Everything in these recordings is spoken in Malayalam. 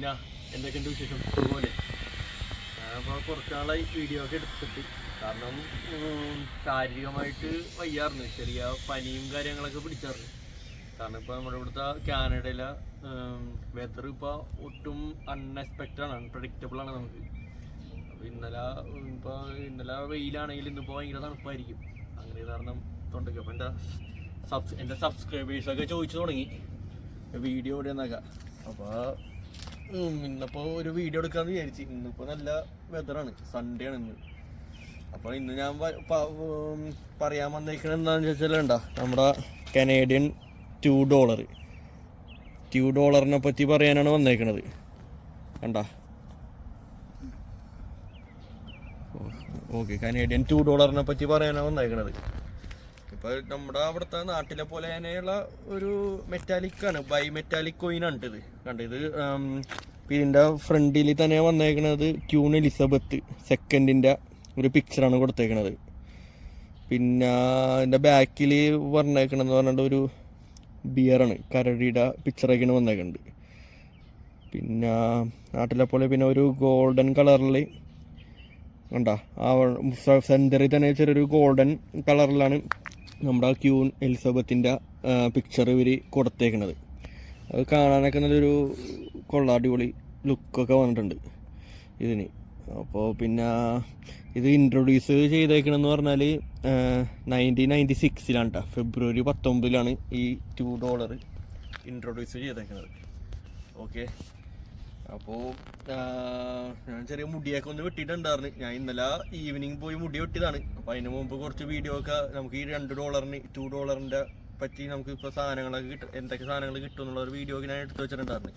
പിന്നെ എന്തൊക്കെയുണ്ട് വിശേഷം? അതുപോലെ അപ്പോൾ കുറച്ച് നാളായി വീഡിയോ ഒക്കെ എടുത്തിട്ട്. കാരണം ശാരീരികമായിട്ട് വയ്യാറുണ്ട് ചെറിയ പനിയും കാര്യങ്ങളൊക്കെ പിടിച്ചായിരുന്നു. കാരണം ഇപ്പോൾ നമ്മുടെ ഇവിടുത്തെ കാനഡയിലെ വെതർ ഇപ്പോൾ ഒട്ടും അൺഎക്സ്പെക്റ്റഡ് ആണ്. അൺപ്രഡിക്റ്റബിൾ ആണ് നമുക്ക്. അപ്പോൾ ഇന്നലെ ഇപ്പോൾ ഇന്നലെ വെയിലാണെങ്കിൽ ഇന്നിപ്പോൾ ഭയങ്കര തണുപ്പായിരിക്കും. അങ്ങനെ കാരണം തൊണ്ടയ്ക്ക്. അപ്പോൾ എന്റെ സബ്സ് എന്റെ സബ്സ്ക്രൈബേഴ്സൊക്കെ ചോദിച്ചു തുടങ്ങി. വീഡിയോ ഇവിടെ എന്നൊക്കെ അപ്പോൾ ഇന്നിപ്പോൾ ഒരു വീഡിയോ എടുക്കാന്ന് വിചാരിച്ചു. ഇന്നിപ്പോ നല്ല വെതറാണ് സൺഡേ ആണ് ഇന്ന്. അപ്പൊ ഇന്ന് ഞാൻ പറയാൻ വന്നേക്കണത് എന്താണെന്ന് ഉണ്ടോ നമ്മുടെ കനേഡിയൻ ടു ഡോളർ ടു ഡോളറിനെ പറ്റി പറയാനാണ് വന്നേക്കണത്. കണ്ടാ? ഓക്കെ. കനേഡിയൻ ടു ഡോളറിനെ പറ്റി പറയാനാണ് വന്നേക്കണത്. ഇപ്പോൾ നമ്മുടെ അവിടുത്തെ നാട്ടിലെ പോലെ തന്നെയുള്ള ഒരു മെറ്റാലിക് ആണ്. ബൈ മെറ്റാലിക് കോയിൻ ആണ് ഇത്. കണ്ടത് ഇത് ഇപ്പൊ ഇതിന്റെ ഫ്രണ്ടിൽ തന്നെ വന്നേക്കണത് ക്യൂൺ എലിസബത്ത് സെക്കൻഡിന്റെ ഒരു പിക്ചറാണ് കൊടുത്തേക്കണത്. പിന്നെ അതിന്റെ ബാക്കിൽ പറഞ്ഞേക്കണമെന്ന് പറഞ്ഞിട്ട് ഒരു ബിയറാണ് കരടിയുടെ പിക്ചറൊക്കെയാണ് വന്നേക്കുന്നത് പിന്നെ നാട്ടിലെ പോലെ പിന്നെ ഒരു ഗോൾഡൻ കളറിൽ കണ്ട? ആ സെന്ററിൽ തന്നെ ചെറിയൊരു ഗോൾഡൻ കളറിലാണ് നമ്മുടെ ആ ക്യൂൺ എലിസബത്തിന്റെ പിക്ചർ ഇവർ കൊടുത്തേക്കണത്. അത് കാണാനൊക്കെ നല്ലൊരു കൊള്ള അടിപൊളി ലുക്കൊക്കെ വന്നിട്ടുണ്ട് ഇതിന്. അപ്പോൾ പിന്നെ ഇത് ഇൻട്രൊഡ്യൂസ് ചെയ്തേക്കണമെന്ന് പറഞ്ഞാൽ നയന്റീൻ നയന്റി സിക്സിലാണ് കേട്ടോ ഫെബ്രുവരി പത്തൊമ്പതിലാണ് ഈ ടു ഡോളർ ഇൻട്രൊഡ്യൂസ് ചെയ്തേക്കുന്നത് ഓക്കെ അപ്പോൾ ഞാൻ ചെറിയ മുടിയൊക്കെ ഒന്ന് വെട്ടിയിട്ടുണ്ടായിരുന്നു. ഞാൻ ഇന്നലെ ഈവനിങ് പോയി മുടി വെട്ടിയതാണ്. അപ്പോൾ അതിന് മുമ്പ് കുറച്ച് വീഡിയോ ഒക്കെ നമുക്ക് ഈ രണ്ട് ഡോളറിന് ടു ഡോളറിന്റെ പറ്റി നമുക്ക് ഇപ്പോൾ സാധനങ്ങളൊക്കെ കിട്ടും എന്തൊക്കെ സാധനങ്ങൾ കിട്ടും എന്നുള്ള ഒരു വീഡിയോ ഞാൻ എടുത്തു വെച്ചിട്ടുണ്ടായിരുന്നു.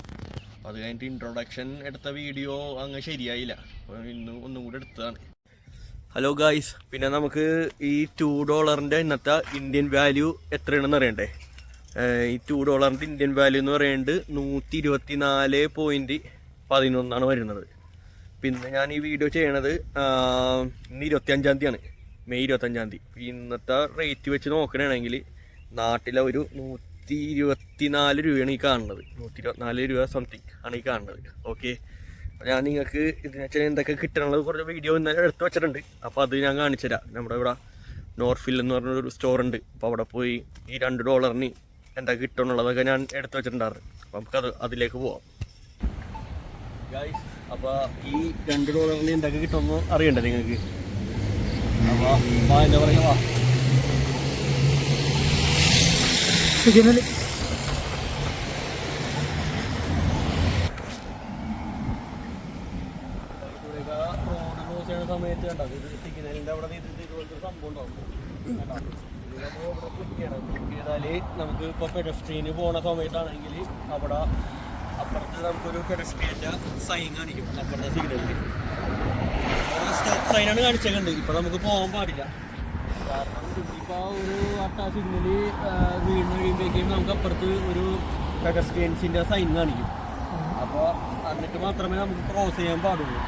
അത് കഴിഞ്ഞിട്ട് ഇൻട്രൊഡക്ഷൻ എടുത്ത വീഡിയോ അങ്ങ് ശരിയായില്ല. അപ്പോൾ ഇന്ന് ഒന്നും കൂടെ എടുത്തതാണ്. ഹലോ ഗായ്സ് പിന്നെ നമുക്ക് ഈ ടു ഡോളറിന്റെ ഇന്നത്തെ ഇന്ത്യൻ വാല്യൂ എത്രയാണെന്ന് അറിയണ്ടേ? ഈ ടു ഡോളറിന്റെ ഇന്ത്യൻ വാല്യൂ എന്ന് പറയുന്നത് നൂറ്റി ഇരുപത്തി നാല് പോയിന്റ് പതിനൊന്നാണ് വരുന്നത്. പിന്നെ ഞാൻ ഈ വീഡിയോ ചെയ്യണത് ഇന്ന് ഇരുപത്തിയഞ്ചാം തീയതിയാണ്. മെയ് ഇരുപത്തഞ്ചാം തീയതി. ഇന്നത്തെ റേറ്റ് വെച്ച് നോക്കണമെങ്കിൽ നാട്ടിലെ ഒരു നൂറ്റി ഇരുപത്തി നാല് രൂപയാണ് ഈ കാണുന്നത്. നൂറ്റി ഇരുപത്തിനാല് രൂപ സംതിങ് ആണ് ഈ കാണുന്നത്. ഓക്കെ ഞാൻ നിങ്ങൾക്ക് ഇതിനെ വെച്ചാൽ എന്തൊക്കെ കിട്ടണത് കുറച്ച് വീഡിയോ ഇന്നലെ എടുത്ത് വെച്ചിട്ടുണ്ട്. അപ്പോൾ അത് ഞാൻ കാണിച്ചു തരാം. നമ്മുടെ ഇവിടെ നോർഫിൽ എന്ന് പറഞ്ഞൊരു സ്റ്റോർ ഉണ്ട്. അപ്പോൾ അവിടെ പോയി ഈ രണ്ട് ഡോളറിന് എന്താ കിട്ടുന്നുള്ളതൊക്കെ ഞാൻ എടുത്ത് വെച്ചിട്ടുണ്ടായിരുന്നു. അപ്പോൾ നമുക്കത് അതിലേക്ക് പോവാം. അപ്പോൾ ഈ രണ്ട് ഡോളറിന് എന്തൊക്കെ കിട്ടുമെന്ന് അറിയണ്ടേ നിങ്ങൾക്ക്? അപ്പോൾ വാ എന്താ പറയുക വാ. ഇവിടെയൊക്കെ റോഡ് ക്രോസ് ചെയ്യുന്ന സമയത്ത് കണ്ടോ? ഇത് സിഗ്നലിന്റെ അവിടെ ഇതുപോലത്തെ സംഭവം ഉണ്ടാവും. കണ്ടോ? ഇത് നമ്മൾ ഇവിടെ ക്ലിക്ക് ചെയ്യണം. ക്ലിക്ക് ചെയ്താൽ നമുക്ക് ഇപ്പോൾ പെഡസ്ട്രീന് പോണ സമയത്താണെങ്കിൽ അവിടെ അപ്പുറത്ത് നമുക്കൊരു പെഡസ്ട്രീന്റെ സൈൻ കാണിക്കും. അപ്പുറത്തെ സിഗ്നലിൽ സ്റ്റോപ്പ് സൈനാണ് കാണിച്ചേക്കുന്നത് ഇപ്പോൾ നമുക്ക് പോകാൻ പാടില്ല. കാരണം ഇപ്പോൾ ഒരു അട്ടാ സിഗ്നൽ വീണ് കഴിയുമ്പോഴേക്കും നമുക്ക് അപ്പുറത്ത് ഒരു പെഡസ്ട്രിയൻസിന്റെ സൈൻ കാണിക്കും. അപ്പോൾ എന്നിട്ട് മാത്രമേ നമുക്ക് ക്രോസ് ചെയ്യാൻ പാടുള്ളൂ?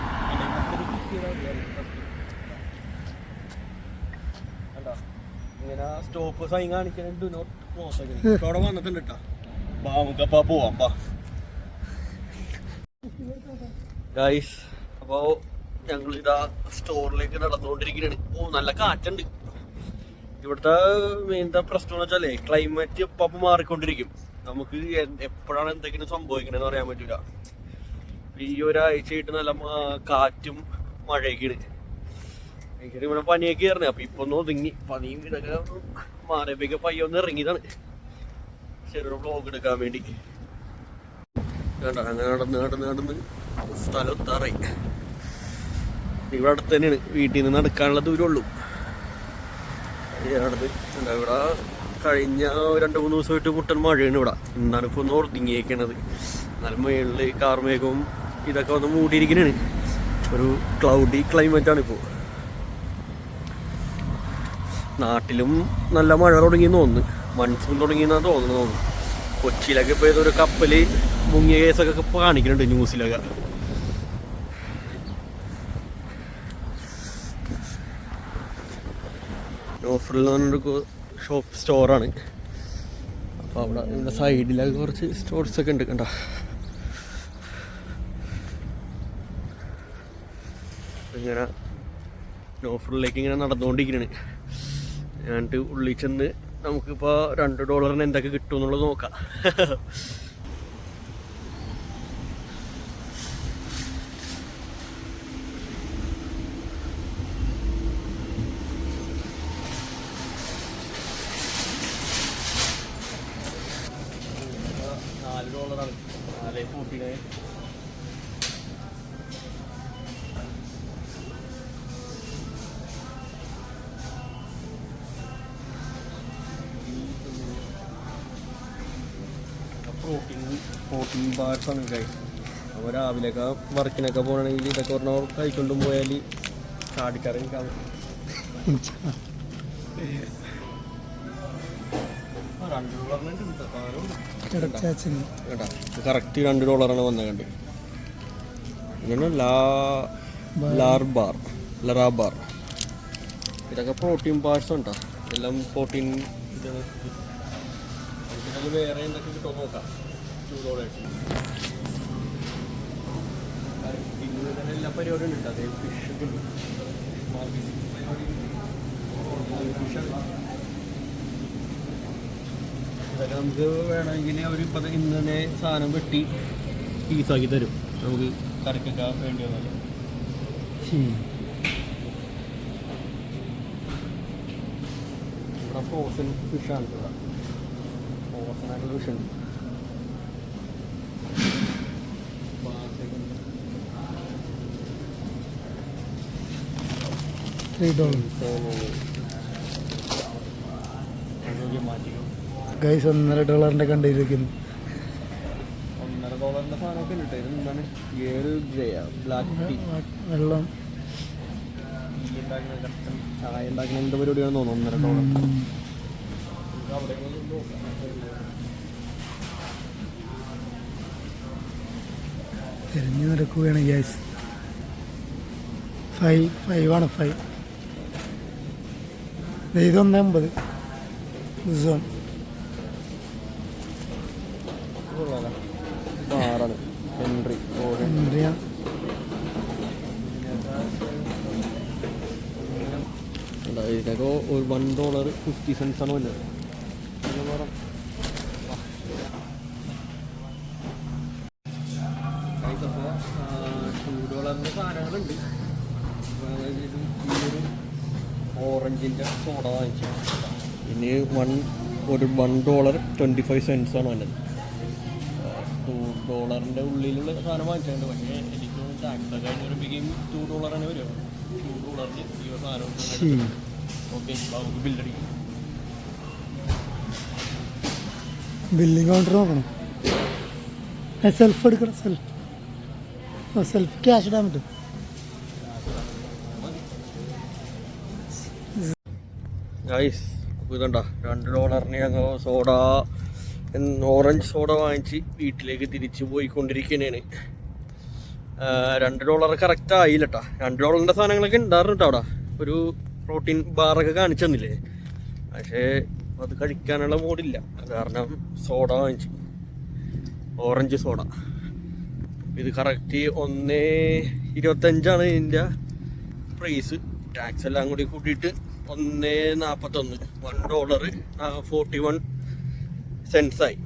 ഇങ്ങനെ സ്റ്റോപ്പ് സൈൻ കാണിക്കുന്നുണ്ട് നോട്ട് ക്രോസ് ആക്കി ഇപ്പോൾ അവിടെ വന്നിട്ടുണ്ട് കേട്ടോ അപ്പോൾ നമുക്കപ്പോൾ പോവാം ഗൈസ് അപ്പോൾ ഞങ്ങൾ ഇതാ സ്റ്റോറിലേക്ക് നടന്നുകൊണ്ടിരിക്കുകയാണ്. ഓ നല്ല കാറ്റുണ്ട്. ഇവിടുത്തെ മെയിൻ പ്രശ്നം എന്ന് വെച്ചാലേ ക്ലൈമറ്റ് ഇപ്പം മാറിക്കൊണ്ടിരിക്കും. നമുക്ക് എപ്പോഴാണ് എന്തെങ്കിലും സംഭവിക്കണമെന്ന് പറയാൻ പറ്റൂല. ഈ ഒരാഴ്ചയായിട്ട് നല്ല കാറ്റും മഴയൊക്കെയാണ്. ഭയങ്കര ഇവിടെ പനിയൊക്കെ ആയിരുന്നു. അപ്പൊ ഇപ്പൊ ഒന്ന് ഒതുങ്ങി. പനിയും ഇതൊക്കെ മാറിയപ്പോഴേക്ക് ഇറങ്ങിയതാണ്. ചെറിയൊരു ബ്ലോഗ് എടുക്കാൻ വേണ്ടി. വേണ്ട അങ്ങനെ നടന്ന് നടന്ന് നടന്ന് സ്ഥലം എത്താറായി ഇവിടെ അടുത്ത് തന്നെയാണ് വീട്ടിൽ നിന്ന് നടക്കാനുള്ള ദൂരമുള്ളൂ. നടന്ന് ഇവിടെ കഴിഞ്ഞ രണ്ട് മൂന്ന് ദിവസമായിട്ട് മുട്ടൻ മഴയാണ് ഇവിടെ. ഇന്നാണ് ഇപ്പോൾ ഒന്ന് ഒതുങ്ങിയേക്കണത്. എന്നാലും മേളിൽ കാർമേഘവും ഇതൊക്കെ വന്ന് മൂടിയിരിക്കണാണ്. ഒരു ക്ലൗഡി ക്ലൈമറ്റ് ആണ് ഇപ്പോൾ നാട്ടിലും നല്ല മഴ തുടങ്ങിയെന്ന് തോന്നുന്നു. മൺസൂൺ തുടങ്ങിയെന്നാണ് തോന്നുന്നു. കൊച്ചിയിലൊക്കെ ഇപ്പോൾ ഏതൊരു കപ്പൽ മുങ്ങിയ കേസൊക്കെ ഇപ്പോൾ കാണിക്കുന്നുണ്ട് ന്യൂസിലൊക്കെ ഓഫറിൽ പറഞ്ഞൊരു ഷോപ്പ് സ്റ്റോറാണ് അപ്പോൾ അവിടെ ഇവിടെ സൈഡിലൊക്കെ കുറച്ച് സ്റ്റോർസൊക്കെ ഉണ്ട് കണ്ട? ഇങ്ങനെ ഓഫറിലേക്ക് ഇങ്ങനെ നടന്നുകൊണ്ടിരിക്കണേ. ഞാനിട്ട് ഉള്ളിൽ ചെന്ന് നമുക്കിപ്പോൾ രണ്ട് ഡോളറിന് എന്തൊക്കെ കിട്ടുമെന്നുള്ളത് നോക്കാം. നയൻ പ്രോട്ടീൻ പ്രോട്ടീൻ ബാർസ് ആണ് കഴിക്കും അപ്പോൾ രാവിലെയൊക്കെ വർക്കിനൊക്കെ പോകണമെങ്കിൽ ഇതൊക്കെ ഒരെണ്ണം കഴിക്കൊണ്ടും പോയാൽ ചാടിക്കറങ്ങി കാണും. കറക്റ്റ് രണ്ട് ഡോളറാണ് വന്നത് കണ്ട്. ഇങ്ങനെ ലാ ലാർ ബാർ ലറാ ഇതൊക്കെ പ്രോട്ടീൻ പാർട്സ് ഉണ്ടോ? എല്ലാം പ്രോട്ടീൻ ഇതാണ് വേറെ എന്തൊക്കെ കിട്ടുമോ നോക്കാം. ടു ഡോളേഴ്സ് എല്ലാ പരിപാടിയും ഉണ്ട് അതേ ഫിഷ് പരിപാടി. ഫിഷ് ഇതൊക്കെ നമുക്ക് വേണമെങ്കിൽ അവർ ഇപ്പം ഇന്ന് തന്നെ സാധനം വെട്ടി പീസാക്കി തരും. നമുക്ക് കറിക്കൊക്കെ വേണ്ടി വന്നാൽ ഇവിടെ ഫ്രോസൺ ഫിഷാണ് ഇവിടെ. ഫ്രോസൺ ആയിട്ടുള്ള ഫിഷ് ഉണ്ട്. ത്രീ ഡോളർ മാറ്റിക്കും. ഗൈസ് ഒന്നര ഡോളറിന്റെ കണ്ടിരിക്കുന്നു ഒന്നര നിരക്കുകയാണ് സാധനമൊക്കെ ഉണ്ട് ബ്ലാക്ക് ടീ വെള്ളം ടീ ഉണ്ടാക്കുന്ന കട്ടൻ ചായ ഉണ്ടാക്കുന്ന എന്ത് പരിപാടിയാണെന്ന് തോന്നുന്നു ഒന്നര ഡോളർ. തിരിഞ്ഞു നടക്കുകയാണ് ഗ്യാസ് ഫൈവ് ഫൈവ് ആണ് ഫൈവ് ഇതൊന്നേ അമ്പത്. ദിവസം ഇതിനൊക്കെ ഒരു വൺ ഡോളർ ഫിഫ്റ്റി സെൻസ് ആണ് ഇത് ഈ ഒരു സോഡ ഇനി വൺ ഒരു one dollar twenty five cents ആണ് വേണ്ടത് ടു ഡോളറിന്റെ ഉള്ളിലുള്ള സാധനം വാങ്ങിച്ചിട്ടുണ്ട്. പക്ഷേ എനിക്ക് ടാക്സ് കഴിഞ്ഞ് വരുമ്പോഴേക്കും ടു ഡോളർ തന്നെ വരുമോ ടു ഡോളറിന് ഈ ഒരു സാധനം ഛീ. ഓക്കെ നമുക്ക് ബില്ലടിക്കും ബില്ലിംഗ് കൗണ്ടർ നോക്കണം. സെൽഫ് എടുക്കണം സെൽഫ് സെൽഫ് ക്യാഷ് ഇടാൻ പറ്റും. ഗൈസ് അപ്പോൾ ഇതുണ്ട? രണ്ട് ഡോളറിന് ഞങ്ങൾ സോഡ ഓറഞ്ച് സോഡ വാങ്ങിച്ച് വീട്ടിലേക്ക് തിരിച്ചു പോയിക്കൊണ്ടിരിക്കുന്നതാണ് രണ്ട് ഡോളർ കറക്റ്റ് ആയില്ല കേട്ടോ രണ്ട് ഡോളറിന്റെ സാധനങ്ങളൊക്കെ ഉണ്ടായിരുന്നു അവിടെ. ഒരു പ്രോട്ടീൻ ബാറൊക്കെ കാണിച്ചു തന്നില്ലേ? പക്ഷേ അത് കഴിക്കാനുള്ള മൂടില്ല കാരണം സോഡ വാങ്ങിച്ചു. ഓറഞ്ച് സോഡ ഇത് കറക്റ്റ് ഒന്ന് ഇരുപത്തഞ്ചാണ് ഇതിന്റെ പ്രൈസ് ടാക്സ് എല്ലാം കൂടി കൂട്ടിയിട്ട് ഒന്ന് നാൽപ്പത്തൊന്ന് one dollar forty one sensei